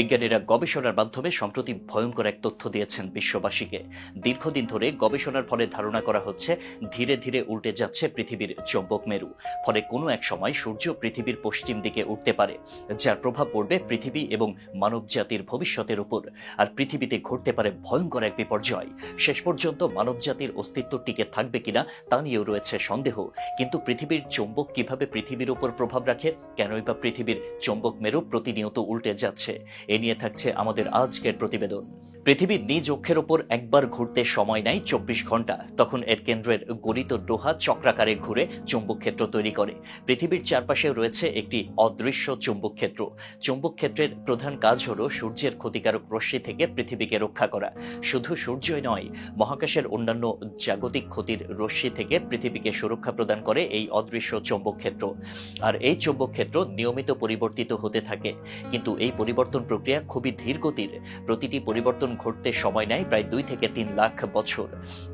বিজ্ঞানীরা গবেষণার মাধ্যমে সম্প্রতি ভয়ঙ্কর এক তথ্য দিয়েছেন বিশ্ববাসীকে। দীর্ঘদিন ধরে গবেষণার ফলে ধারণা করা হচ্ছে, ধীরে ধীরে উল্টে যাচ্ছে পৃথিবীর চৌম্বক মেরু। ফলে কোনো এক সময় সূর্য পৃথিবীর পশ্চিম দিকে উঠতে পারে, যার প্রভাব পড়বে পৃথিবী এবং মানব জাতির ভবিষ্যতের উপর। আর পৃথিবীতে ঘটতে পারে ভয়ঙ্কর এক বিপর্যয়। শেষ পর্যন্ত মানব জাতির অস্তিত্ব টিকে থাকবে কিনা তা নিয়েও রয়েছে সন্দেহ। কিন্তু পৃথিবীর চৌম্বক কীভাবে পৃথিবীর উপর প্রভাব রাখে, কেনই বা পৃথিবীর চৌম্বক মেরু প্রতিনিয়ত উল্টে যাচ্ছে? এ নিয়ে থাকছে আমাদের আজকের প্রতিবেদন। পৃথিবীর নিজ অক্ষের ওপর একবার ঘুরতে সময় নেয় চব্বিশ ঘণ্টা। তখন এর কেন্দ্রের গলিত ডোহা চক্রাকারে ঘুরে চৌম্বক ক্ষেত্র তৈরি করে। পৃথিবীর চারপাশে রয়েছে একটি অদৃশ্য চৌম্বক ক্ষেত্র চৌম্বক ক্ষেত্রের প্রধান কাজ হল সূর্যের ক্ষতিকারক রশ্মি থেকে পৃথিবীকে রক্ষা করা। শুধু সূর্যই নয়, মহাকাশের অন্যান্য জাগতিক ক্ষতির রশ্মি থেকে পৃথিবীকে সুরক্ষা প্রদান করে এই অদৃশ্য চৌম্বক ক্ষেত্র আর এই চৌম্বক ক্ষেত্র নিয়মিত পরিবর্তিত হতে থাকে। কিন্তু এই পরিবর্তন প্রক্রিয়া খুবই ধীর গতির প্রতিটি পরিবর্তন ঘটতে সময় নেয় প্রায় দুই থেকে তিন লাখ বছর।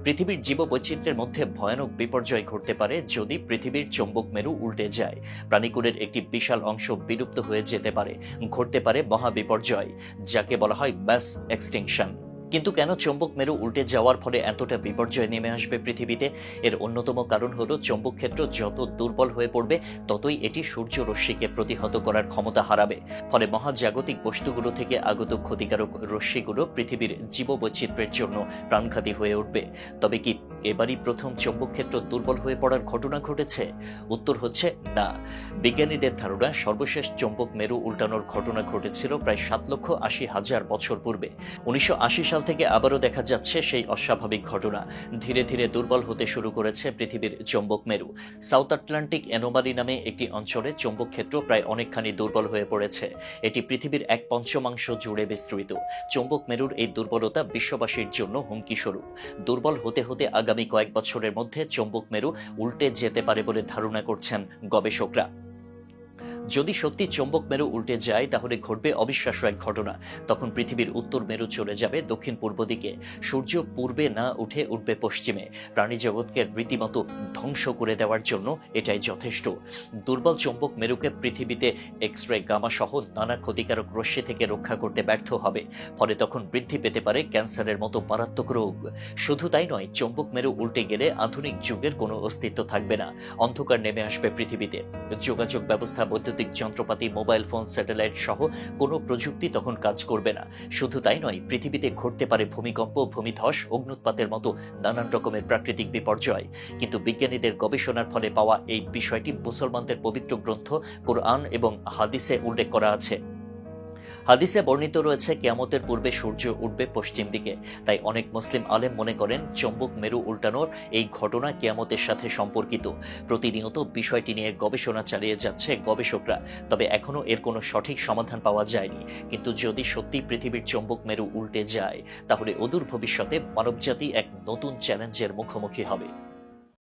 পৃথিবীর জীববৈচিত্র্যের মধ্যে ভয়ানক বিপর্যয় ঘটতে পারে যদি পৃথিবীর চৌম্বক মেরু উল্টে যায়। প্রাণীকুলের একটি বিশাল অংশ বিলুপ্ত হয়ে যেতে পারে, ঘটতে পারে মহাবিপর্যয়, যাকে বলা হয় ম্যাস এক্সটিংশন কিন্তু কেন চৌম্বক মেরু উল্টে যাওয়ার ফলে এতটা বিপর্যয় নেমে আসবে পৃথিবীতে? এর অন্যতম কারণ হলো চৌম্বক ক্ষেত্র যত দুর্বল হয়ে পড়বে, ততই এটি সূর্য রশ্মিকে প্রতিহত করার ক্ষমতা হারাবে। ফলে মহাজাগতিক বস্তুগুলো থেকে আগত ক্ষতিকারক রশ্মিগুলো পৃথিবীর জীববৈচিত্র্যের জন্য প্রাণঘাতী হয়ে উঠবে। তবে কি এবারই প্রথম চৌম্বক ক্ষেত্র দুর্বল হয়ে পড়ার ঘটনা ঘটেছে? উত্তর হচ্ছে না। বিজ্ঞানীদের ধারণা, সর্বশেষ চৌম্বক মেরু উল্টানোর ঘটনা ঘটেছিল প্রায় সাত লক্ষ আশি হাজার বছর পূর্বে। উনিশশো আশি সাল থেকে আবারও দেখা যাচ্ছে সেই অস্বাভাবিক ঘটনা। ধীরে ধীরে দুর্বল হতে শুরু করেছে পৃথিবীর চৌম্বক মেরু। সাউথ আটলান্টিক অ্যানোমালি নামে একটি অঞ্চলে চৌম্বক ক্ষেত্র প্রায় অনেকখানি দুর্বল হয়ে পড়েছে। এটি পৃথিবীর এক পঞ্চমাংশ জুড়ে বিস্তৃত। চৌম্বক মেরুর এই দুর্বলতা বিশ্ববাসীর জন্য হুমকি স্বরূপ। দুর্বল হতে হতে আগামী কয়েক বছরের মধ্যে চৌম্বক মেরু উল্টে যেতে পারে বলে ধারণা করছেন গবেষকরা। যদি সত্যি চৌম্বক মেরু উল্টে যায়, তাহলে ঘটবে অবিশ্বাস্য এক ঘটনা। তখন পৃথিবীর উত্তর মেরু চলে যাবে দক্ষিণ পূর্ব দিকে। সূর্য পূর্বে না উঠে উঠবে পশ্চিমে। প্রাণী জগৎকে রীতিমতো ধ্বংস করে দেওয়ার জন্য এটাই যথেষ্ট। দুর্বল চৌম্বক মেরুকে পৃথিবীতে এক্স রে গামা সহ নানা ক্ষতিকারক রশ্মি থেকে রক্ষা করতে ব্যর্থ হবে। ফলে তখন বৃদ্ধি পেতে পারে ক্যান্সারের মতো মারাত্মক রোগ। শুধু তাই নয়, চৌম্বক মেরু উল্টে গেলে আধুনিক যুগের কোনো অস্তিত্ব থাকবে না। অন্ধকার নেমে আসবে পৃথিবীতে। যোগাযোগ ব্যবস্থা বৈদ্যুতিক যন্ত্রপাতি, মোবাইল ফোন, স্যাটেলাইট সহ কোনো প্রযুক্তি তখন কাজ করবে না। শুধু তাই নয়, পৃথিবীতে ঘটতে পারে ভূমিকম্প, ভূমিধস, অগ্নুৎপাতের মতো নানান রকমের প্রাকৃতিক বিপর্যয়। কিন্তু বিজ্ঞানীদের গবেষণার ফলে পাওয়া এই বিষয়টি মুসলমানদের পবিত্র গ্রন্থ, কোরআন এবং হাদিসে উল্লেখ করা আছে। হাদিসে বর্ণিত রয়েছে, কেয়ামতের পূর্বে সূর্য উঠবে পশ্চিম দিকে। তাই অনেক মুসলিম আলেম মনে করেন, চম্বক মেরু উল্টানোর এই ঘটনা কেয়ামতের সাথে সম্পর্কিত। প্রতিনিয়ত বিষয়টি নিয়ে গবেষণা চালিয়ে যাচ্ছে গবেষকরা, তবে এখনও এর কোনো সঠিক সমাধান পাওয়া যায়নি। কিন্তু যদি সত্যি পৃথিবীর চম্বক মেরু উল্টে যায়, তাহলে অদূর ভবিষ্যতে মানবজাতি এক নতুন চ্যালেঞ্জের মুখোমুখি হবে।